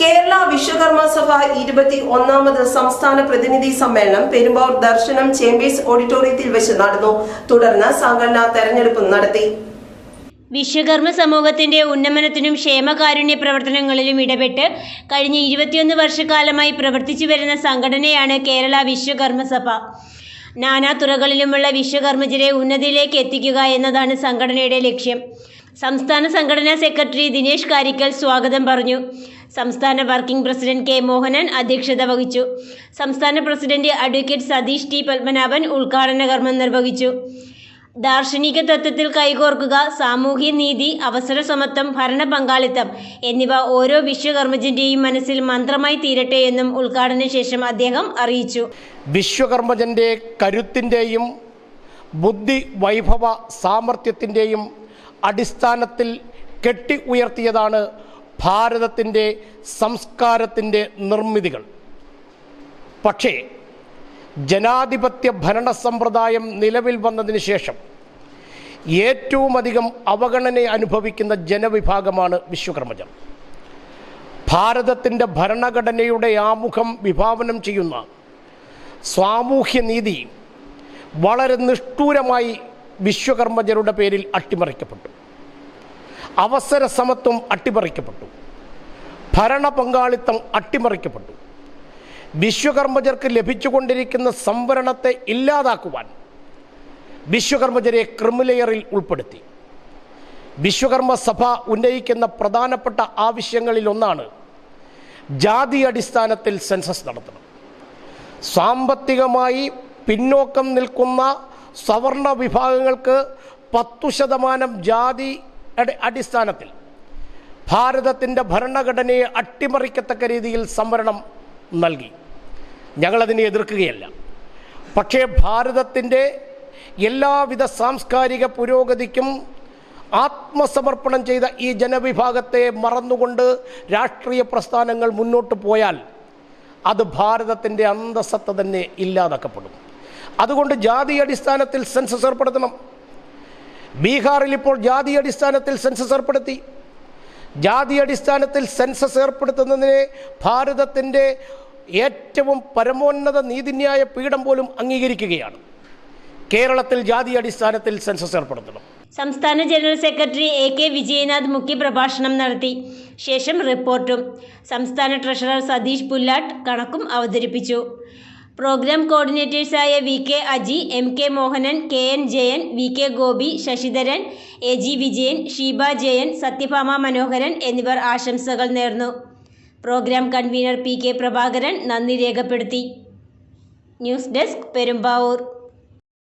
കേരള വിശ്വകർമ്മ സഭ ഇരുപത്തി ഒന്നാമത് സംസ്ഥാന പ്രതിനിധി സമ്മേളനം പെരുമ്പാവൂർ ദർശനം ചേംബേഴ്സ് ഓഡിറ്റോറിയത്തിൽ വെച്ച് നടന്നു. തുടർന്ന് സംഘടനാ തെരഞ്ഞെടുപ്പ് നടത്തി. വിശ്വകർമ്മ സമൂഹത്തിന്റെ ഉന്നമനത്തിനും ക്ഷേമകാരുണ്യ പ്രവർത്തനങ്ങളിലും ഇടപെട്ട് കഴിഞ്ഞ ഇരുപത്തിയൊന്ന് വർഷക്കാലമായി പ്രവർത്തിച്ചു വരുന്ന സംഘടനയാണ് കേരള വിശ്വകർമ്മ സഭ. നാനാ തുറകളിലുമുള്ള വിശ്വകർമ്മജരെ ഉന്നതിയിലേക്ക് എത്തിക്കുക എന്നതാണ് സംഘടനയുടെ ലക്ഷ്യം. സംസ്ഥാന സംഘടനാ സെക്രട്ടറി ദിനേശ് കാരിക്കൽ സ്വാഗതം പറഞ്ഞു. സംസ്ഥാന വർക്കിംഗ് പ്രസിഡന്റ് കെ മോഹനൻ അധ്യക്ഷത വഹിച്ചു. സംസ്ഥാന president advocate Satheesh T Padmanabhan ഉദ്ഘാടന കർമ്മം നിർവഹിച്ചു. ദാർശനിക തത്വത്തിൽ കൈകോർക്കുക സാമൂഹ്യ നീതി അവസര സമത്വം ഭരണ പങ്കാളിത്തം എന്നിവ ഓരോ വിശ്വകർമ്മജന്റെയും മനസ്സിൽ മന്ത്രമായി തീരട്ടെ എന്നും ഉദ്ഘാടന ശേഷം അദ്ദേഹം അറിയിച്ചു. വിശ്വകർമ്മജന്റെ കരുത്തിന്റെയും ബുദ്ധി വൈഭവ സാമർഥ്യത്തിന്റെയും അടിസ്ഥാനത്തിൽ കെട്ടി ഉയർത്തിയതാണ് ഭാരതത്തിന്റെ സംസ്കാരത്തിന്റെ നിർമ്മിതികൾ. പക്ഷേ ജനാധിപത്യ ഭരണ സമ്പ്രദായം നിലവിൽ വന്നതിന് ശേഷം ഏറ്റവുമധികം അവഗണന അനുഭവിക്കുന്ന ജനവിഭാഗമാണ് വിശ്വകർമ്മജർ ഭാരതത്തിന്റെ ഭരണഘടനയുടെ ആമുഖം വിഭാവനം ചെയ്യുന്ന സാമൂഹ്യനീതി വളരെ നിഷ്ഠൂരമായി വിശ്വകർമ്മജരുടെ പേരിൽ അട്ടിമറിക്കപ്പെട്ടു. അവസര സമത്വം അട്ടിമറിക്കപ്പെട്ടു. ഭരണ പങ്കാളിത്തം അട്ടിമറിക്കപ്പെട്ടു. വിശ്വകർമ്മജർക്ക് ലഭിച്ചുകൊണ്ടിരിക്കുന്ന സംവരണത്തെ ഇല്ലാതാക്കുവാൻ വിശ്വകർമ്മജരെ ക്രിമിലെയറിൽ ഉൾപ്പെടുത്തി. വിശ്വകർമ്മ സഭ ഉന്നയിക്കുന്ന പ്രധാനപ്പെട്ട ആവശ്യങ്ങളിൽ ഒന്നാണ് ജാതി അടിസ്ഥാനത്തിൽ സെൻസസ് നടത്തണം. സാമ്പത്തികമായി പിന്നോക്കം നിൽക്കുന്ന സവർണ വിഭാഗങ്ങൾക്ക് പത്തു ശതമാനം ജാതി അടി- അടിസ്ഥാനത്തിൽ ഭാരതത്തിന്റെ ഭരണഘടനയെ അട്ടിമറിക്കത്തക്ക രീതിയിൽ സംവരണം നൽകി. ഞങ്ങളതിനെ എതിർക്കുകയല്ല. പക്ഷേ ഭാരതത്തിന്റെ എല്ലാവിധ സാംസ്കാരിക പുരോഗതിക്കും ആത്മസമർപ്പണം ചെയ്ത ഈ ജനവിഭാഗത്തെ മറന്നുകൊണ്ട് രാഷ്ട്രീയ പ്രസ്ഥാനങ്ങൾ മുന്നോട്ട് പോയാൽ അത് ഭാരതത്തിന്റെ അന്തസ്സത്ത തന്നെ ഇല്ലാതാക്കപ്പെടും. അതുകൊണ്ട് ജാതി അടിസ്ഥാനത്തിൽ സെൻസസ് ഏർപ്പെടുത്തണം. ബീഹാറിൽ ഇപ്പോൾ ജാതി അടിസ്ഥാനത്തിൽ സെൻസസ് ഏർപ്പെടുത്തി. ജാതി അടിസ്ഥാനത്തിൽ സെൻസസ് ഏർപ്പെടുത്തുന്നതിനെ ഭാരതത്തിന്റെ ഏറ്റവും പരമോന്നത നീതിന്യായ പീഠം പോലും അംഗീകരിക്കുകയാണ്. കേരളത്തിൽ ജാതി അടിസ്ഥാനത്തിൽ സെൻസസ് ഏർപ്പെടുത്തണം. സംസ്ഥാന general secretary A K Vijayanath മുഖ്യപ്രഭാഷണം നടത്തി. ശേഷം റിപ്പോർട്ടും. സംസ്ഥാന ട്രഷറർ സതീഷ് പുല്ലാട്ട് കണക്കും അവതരിപ്പിച്ചു. Programme കോർഡിനേറ്റേഴ്സായ V K Aji M K Mohanan K N Jayan V K Gopi Sasidharan A G Vijayan Sheeba Jayan Sathyabhama Manoharan എന്നിവർ ആശംസകൾ നേർന്നു. Programme convener P K Prabhakaran നന്ദി രേഖപ്പെടുത്തി. News desk Perumbavoor.